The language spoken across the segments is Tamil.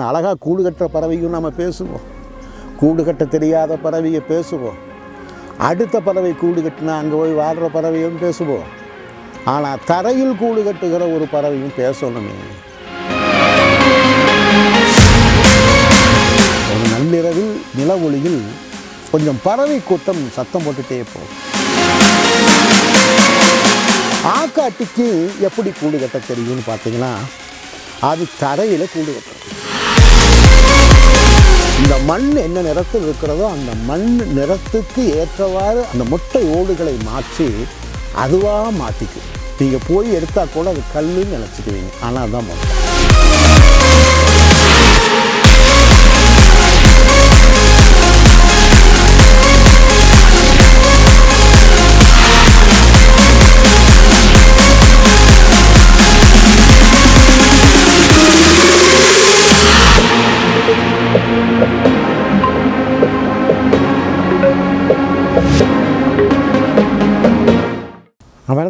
ஆனால் அழகாக கூடு கட்டுற பறவையும் நம்ம பேசுவோம். கூடு கட்ட தெரியாத பறவையை பேசுவோம். அடுத்த பறவை கூடு கட்டினா அங்கே போய் வாழ்கிற பறவையும் பேசுவோம். ஆனால் தரையில் கூடு கட்டுகிற ஒரு பறவையும் பேசணுமே. ஒரு நள்ளிரவில் நில ஒளியில் கொஞ்சம் பறவை கூட்டம் சத்தம் போட்டுட்டே போகும். ஆக்காட்டிக்கு எப்படி கூடு கட்ட தெரியும்னு பார்த்தீங்கன்னா அது தரையில் கூடு கட்டுறது. இந்த மண் என்ன நிறத்தில் இருக்கிறதோ அந்த மண் நிறத்துக்கு ஏற்றவாறு அந்த முட்டை ஓடுகளை மாற்றி அதுவாக மாற்றிக்கும் நீங்கள் போய் எடுத்தால் கூட அது கல்லுன்னு நினச்சிக்குவீங்க. ஆனால் அதுதான் முட்டை.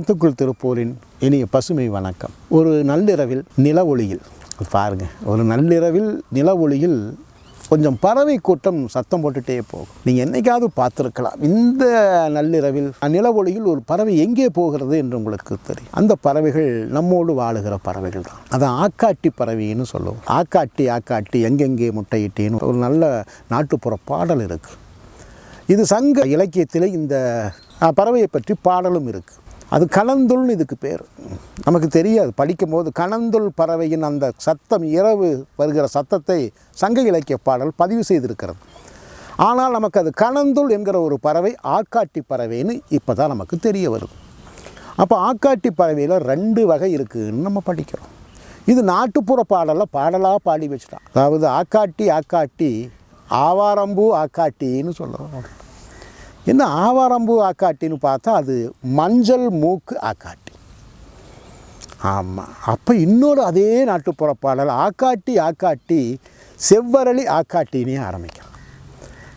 வனத்துக்குள் திருப்பூரின் இனிய பசுமை வணக்கம். ஒரு நள்ளிரவில் நில ஒளியில் பாருங்க ஒரு நள்ளிரவில் நில ஒளியில் கொஞ்சம் பறவை கூட்டம் சத்தம் போட்டுகிட்டே போகும். நீங்கள் என்னைக்காவது பார்த்துருக்கலாம். இந்த நள்ளிரவில் நில ஒளியில் ஒரு பறவை எங்கே போகிறது என்று உங்களுக்கு தெரியும். அந்த பறவைகள் நம்மோடு வாழுகிற பறவைகள் தான். அதை ஆக்காட்டி பறவைன்னு சொல்லுவோம். ஆக்காட்டி ஆக்காட்டி எங்கெங்கே முட்டையிட்டேன்னு ஒரு நல்ல நாட்டுப்புற பாடல் இருக்குது இது சங்க இலக்கியத்தில் இந்த பறவையை பற்றி பாடலும் இருக்குது அது கலந்துள்னு இதுக்கு பேர். நமக்கு தெரியாது. படிக்கும்போது கலந்துள் பறவையின் அந்த சத்தம் இரவு வருகிற சத்தத்தை சங்க இலக்கிய பாடல் பதிவு செய்திருக்கிறது. ஆனால் நமக்கு அது கலந்துள் என்கிற ஒரு பறவை ஆக்காட்டி பறவைன்னு இப்போ தான் நமக்கு தெரிய வருது. அப்போ ஆக்காட்டி பறவையில் ரெண்டு வகை இருக்குதுன்னு நம்ம படிக்கிறோம். இது நாட்டுப்புற பாடலில் பாடலாக பாடி வச்சுட்டான் அதாவது ஆக்காட்டி ஆக்காட்டி ஆவாரம்பூ ஆக்காட்டின்னு சொல்கிறோம் என்ன ஆவாரம்பூ ஆக்காட்டின்னு பார்த்தா அது மஞ்சள் மூக்கு ஆக்காட்டி. ஆமாம் அப்போ இன்னொரு அதே நாட்டுப்புற பாடல் ஆக்காட்டி ஆக்காட்டி செவ்வரளி ஆக்காட்டினே ஆரம்பிக்கும்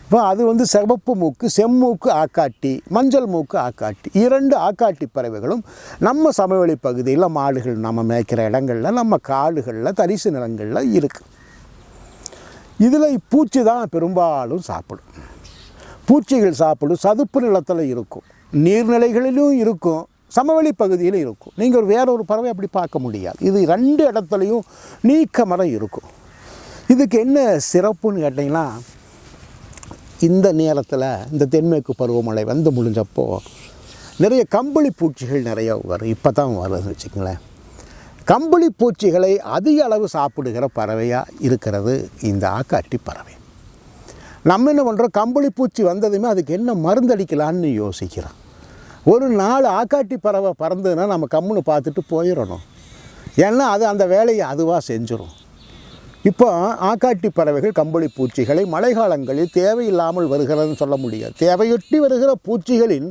இப்போ அது வந்து சிவப்பு மூக்கு செம்மூக்கு ஆக்காட்டி மஞ்சள் மூக்கு ஆக்காட்டி இரண்டு ஆக்காட்டி பறவைகளும் நம்ம சமவெளி பகுதியில் மாடுகள் நம்ம மேய்க்கிற இடங்களில் நம்ம காடுகளில் தரிசு நிலங்களில் இருக்குது இதில் பூச்சி தான் பெரும்பாலும் சாப்பிடும். பூச்சிகள் சாப்பிடும் சதுப்பு நிலத்தில் இருக்கும். நீர்நிலைகளிலும் இருக்கும் சமவெளி பகுதியில் இருக்கும். நீங்கள் ஒரு வேற ஒரு பறவை அப்படி பார்க்க முடியாது. இது ரெண்டு இடத்துலையும் நீக்க மரம் இருக்கும். இதுக்கு என்ன சிறப்புன்னு கேட்டிங்கன்னா இந்த நேரத்தில் இந்த தென்மேற்கு பருவமழை வந்து முடிஞ்சப்போ நிறைய கம்பளி பூச்சிகள் நிறைய வரும். இப்போ தான் வருதுன்னு வச்சுக்கங்களேன். கம்பளி பூச்சிகளை அதிக அளவு சாப்பிடுகிற பறவையாக இருக்கிறது இந்த ஆக்காட்டி பறவை. நம்ம என்ன பண்ணுறோம் கம்பளி பூச்சி வந்ததுமே அதுக்கு என்ன மருந்தடிக்கலான்னு யோசிக்கிறோம். ஒரு நாள் ஆக்காட்டி பறவை பறந்ததுன்னா நம்ம கம்முன்னு பார்த்துட்டு போயிடணும். ஏன்னா அது அந்த வேலையை அதுவாக செஞ்சிடும் இப்போ ஆக்காட்டி பறவைகள் கம்பளி பூச்சிகளை மழைக்காலங்களில் தேவையில்லாமல் வருகிறதுன்னு சொல்ல முடியாது. தேவையொட்டி வருகிற பூச்சிகளின்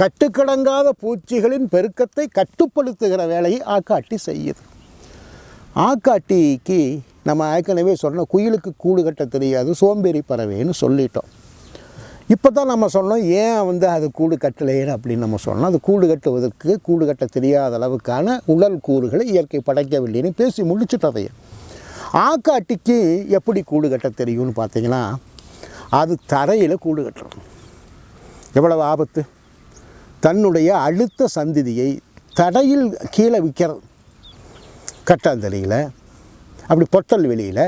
கட்டுக்கடங்காத பூச்சிகளின் பெருக்கத்தை கட்டுப்படுத்துகிற வேலையை ஆக்காட்டி செய்யுது. ஆக்காட்டிக்கு நம்ம ஏற்கனவே சொன்ன குயிலுக்கு கூடு கட்ட தெரியாது சோம்பேறி பறவைன்னு சொல்லிட்டோம். இப்போ தான் நம்ம சொன்னோம் ஏன் வந்து அது கூடு கட்டலைன்னு அப்படின்னு நம்ம சொன்னோம். அது கூடு கட்டுவதற்கு கூடு கட்ட தெரியாத அளவுக்கான உடல் கூறுகளை இயற்கை படைக்கவில்லைன்னு பேசி முடிச்சுட்டதையே. ஆக்காட்டிக்கு எப்படி கூடு கட்ட தெரியும்னு பார்த்தீங்கன்னா அது தரையில் கூடு கட்டுறோம் எவ்வளவு ஆபத்து? தன்னுடைய அடுத்த சந்ததியை தடையில் கீழே விற்கிறது கட்டாந்தலையில் அப்படி பொட்டல் வெளியில்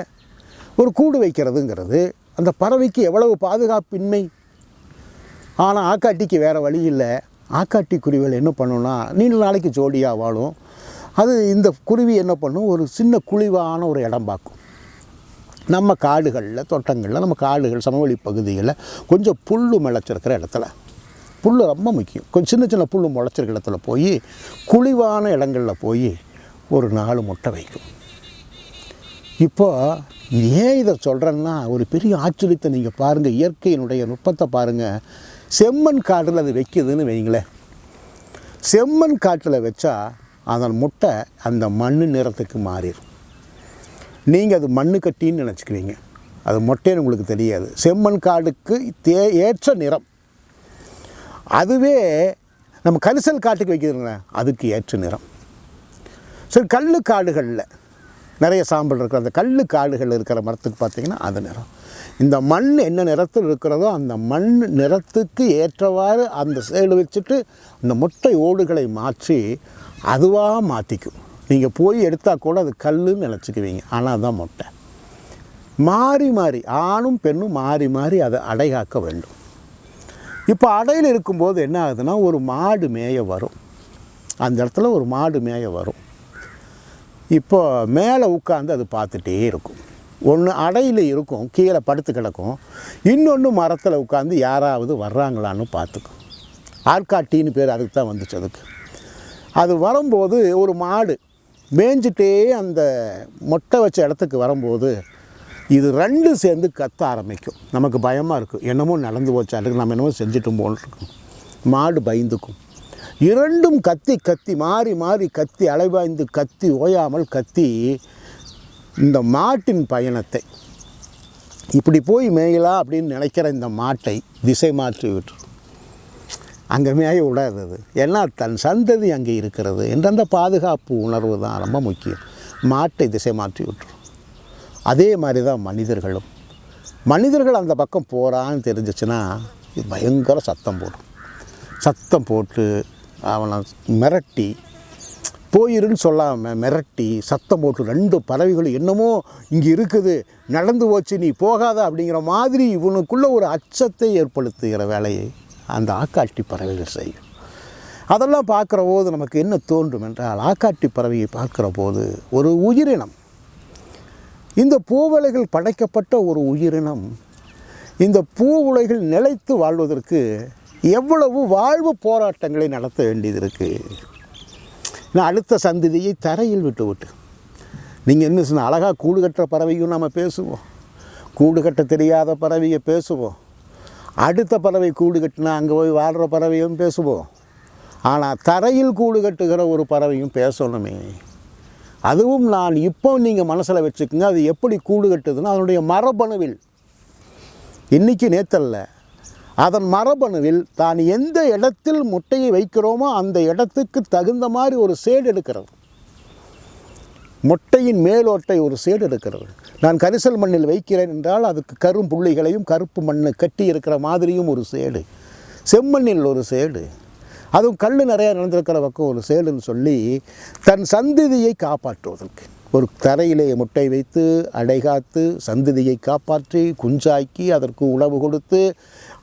ஒரு கூடு வைக்கிறதுங்கிறது அந்த பறவைக்கு எவ்வளவு பாதுகாப்பின்மை? ஆனால் ஆக்காட்டிக்கு வேறு வழி இல்லை. ஆக்காட்டி குருவிகள் என்ன பண்ணுன்னா நீண்ட நாளைக்கு ஜோடியாக வாழும். அது இந்த குருவி என்ன பண்ணும்? ஒரு சின்ன குழிவான ஒரு இடம் பார்க்கும். நம்ம காடுகளில் தோட்டங்களில் நம்ம காடுகள் சமவெளி பகுதிகளில் கொஞ்சம் புல் முளைச்சிருக்கிற இடத்துல. புல் ரொம்ப முக்கியம். கொஞ்சம் சின்ன சின்ன புல் முளைச்சிருக்கிற இடத்துல போய் குழிவான இடங்களில் போய் ஒரு நாலு முட்டை வைக்கும். இப்போது ஏன் இதை சொல்கிறேன்னா ஒரு பெரிய ஆச்சரியத்தை நீங்கள் பாருங்கள் இயற்கையினுடைய நுட்பத்தை பாருங்கள் செம்மண் காட்டில் அது வைக்கிதுன்னு வைங்களேன் செம்மண் காட்டில் வச்சா அதன் முட்டை அந்த மண் நிறத்துக்கு மாறிடும். நீங்கள் அது மண்ணு கட்டின்னு நினச்சிக்குவீங்க. அது மொட்டைன்னு உங்களுக்கு தெரியாது. செம்மண் காடுக்கு தே ஏற்ற நிறம். அதுவே நம்ம கரிசல் காட்டுக்கு வைக்கிறதுங்களேன் அதுக்கு ஏற்ற நிறம். சரி கல் காடுகளில் நிறைய சாம்பல் இருக்கிற அந்த கல் காடுகள் இருக்கிற மரத்துக்கு பார்த்தீங்கன்னா அது நிறம். இந்த மண் என்ன நிறத்தில் இருக்கிறதோ அந்த மண் நிறத்துக்கு ஏற்றவாறு அந்த சேடு வச்சுட்டு அந்த முட்டை ஓடுகளை மாற்றி அதுவாக மாற்றிக்கும் நீங்கள் போய் எடுத்தால் கூட அது கல்லுன்னு நினச்சிக்குவீங்க. ஆனால் அதுதான் முட்டை. மாறி மாறி ஆணும் பெண்ணும் மாறி மாறி அதை அடைகாக்க வேண்டும். இப்போ அடையில் இருக்கும்போது என்ன ஆகுதுன்னா ஒரு மாடு மேய வரும். அந்த இடத்துல ஒரு மாடு மேய வரும். இப்போ மேலே உட்காந்து அது பார்த்துட்டே இருக்கும். ஒன்று அடையில் இருக்கும் கீழே படுத்து கிடக்கும். இன்னொன்று மரத்தில் உட்காந்து யாராவது வர்றாங்களான்னு பார்த்துக்கும். ஆற்காட்டின்னு பேர் அதுக்கு தான் வந்துச்சு அதுக்கு. அது வரும்போது ஒரு மாடு மேய்ஞ்சிட்டே அந்த மொட்டை வச்ச இடத்துக்கு வரும்போது இது ரெண்டு சேர்ந்து கத்த ஆரம்பிக்கும். நமக்கு பயமாக இருக்கும். என்னமோ நடந்து போச்சாருக்கு நம்ம என்னமோ செஞ்சுட்டும் போல் மாடு பயந்துக்கும். இரண்டும் கத்தி கத்தி மாறி மாறி கத்தி அலைவாய்ந்து கத்தி ஓயாமல் கத்தி இந்த மாட்டின் பயணத்தை. இப்படி போய் மேயலாம் அப்படின்னு நினைக்கிற இந்த மாட்டை திசை மாற்றி விட்டுரும். அங்கே மேய விடாதது. ஏன்னா தன் சந்ததி அங்கே இருக்கிறது. என்ற அந்த பாதுகாப்பு உணர்வு தான் ரொம்ப முக்கியம். மாட்டை திசை மாற்றி விட்டுரும். அதே மாதிரி தான் மனிதர்களும். மனிதர்கள் அந்த பக்கம் போகிறான்னு தெரிஞ்சிச்சுன்னா இது பயங்கர சத்தம் போடும். சத்தம் போட்டு அவனை மிரட்டி போயிருன்னு சொல்லாமல் மிரட்டி சத்தம் போட்டு ரெண்டு பறவைகளும் என்னமோ இங்கே இருக்குது நடந்து போச்சு நீ போகாத அப்படிங்கிற மாதிரி இவனுக்குள்ளே ஒரு அச்சத்தை ஏற்படுத்துகிற வேலையை அந்த ஆக்காட்டி பறவைகள் செய்யும். அதெல்லாம் பார்க்குற போது நமக்கு என்ன தோன்றும் என்றால் ஆக்காட்டி பறவையை பார்க்குற போது ஒரு உயிரினம் இந்த பூவலைகள் படைக்கப்பட்ட ஒரு உயிரினம் இந்த பூ உலைகள் நிலைத்து வாழ்வதற்கு எவ்வளவு வாழ்வு போராட்டங்களை நடத்த வேண்டியது இருக்குது நான் அடுத்த சந்ததியை தரையில் விட்டு விட்டு நீங்கள் என்ன சொன்ன அழகாக கூடு கட்டுற பறவையும் நம்ம பேசுவோம். கூடு கட்ட தெரியாத பறவையை பேசுவோம். அடுத்த பறவை கூடு கட்டினா அங்கே போய் வாழ்கிற பறவையும் பேசுவோம். ஆனால் தரையில் கூடு கட்டுகிற ஒரு பறவையும் பேசணுமே. அதுவும் நான் இப்போ நீங்கள் மனசில் வச்சுக்கோங்க அது எப்படி கூடு கட்டுதுன்னா அதனுடைய மரபணுவில். இன்றைக்கி நேத்தல்ல அதன் மரபணுவில் தான் எந்த இடத்தில் முட்டையை வைக்கிறோமோ அந்த இடத்துக்கு தகுந்த மாதிரி ஒரு சேடு எடுக்கிறது. முட்டையின் மேலோட்டை ஒரு சேடு எடுக்கிறது. நான் கரிசல் மண்ணில் வைக்கிறேன் என்றால் அதுக்கு கரும் புள்ளிகளையும் கருப்பு மண்ணு கட்டி இருக்கிற மாதிரியும் ஒரு சேடு. செம்மண்ணில் ஒரு சேடு. அதுவும் கல் நிறையா நடந்திருக்கிற பக்கம் ஒரு சேடுன்னு சொல்லி தன் சந்ததியை காப்பாற்றுவதற்கு. ஒரு தரையிலே முட்டை வைத்து அடைகாத்து சந்ததியை காப்பாற்றி குஞ்சாக்கி அதற்கு உணவு கொடுத்து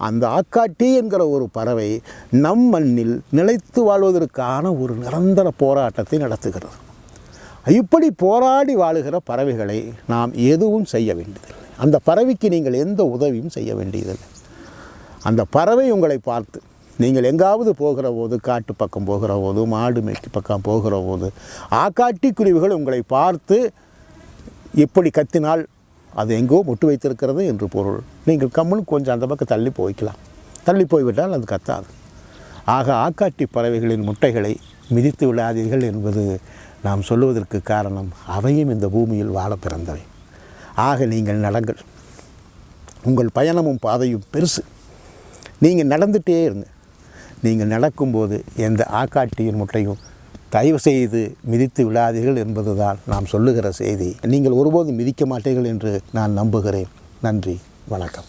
அந்த ஆக்காட்டி என்கிற ஒரு பறவை நம் மண்ணில் நிலைத்து வாழ்வதற்கான ஒரு நிரந்தர போராட்டத்தை நடத்துகிறது. இப்படி போராடி வாழுகிற பறவைகளை நாம் எதுவும் செய்ய வேண்டியதில்லை. அந்த பறவைக்கு நீங்கள் எந்த உதவியும் செய்ய வேண்டியதில்லை. அந்த பறவை உங்களை பார்த்து நீங்கள் எங்காவது போகிற போது காட்டு பக்கம் போகிற போது மாடு மேய்க்கு பக்கம் போகிற போது ஆக்காட்டி குருவிகள் உங்களை பார்த்து இப்படி கத்தினால் அது எங்கோ முட்டு வைத்திருக்கிறது என்று பொருள். நீங்கள் கம்முன்னு கொஞ்சம் அந்த பக்கம் தள்ளி போய்க்கலாம். தள்ளி போய்விட்டால் அது கத்தாது. ஆக ஆக்காட்டி பறவைகளின் முட்டைகளை மிதித்து விடாதீர்கள் என்பது நாம் சொல்லுவதற்கு காரணம் அவையும் இந்த பூமியில் வாழ பிறந்தவை. ஆக நீங்கள் நடங்கள். உங்கள் பயணமும் பாதையும் பெருசு. நீங்கள் நடந்துகிட்டே இருங்க. நீங்கள் நடக்கும்போது எந்த ஆக்காட்டியின் முட்டையும் தயவு செய்து மிதித்து விடாதீர்கள் என்பதுதான் நாம் சொல்லுகிற செய்தி. நீங்கள் ஒருபோதும் மிதிக்க மாட்டீர்கள் என்று நான் நம்புகிறேன். நன்றி. வணக்கம்.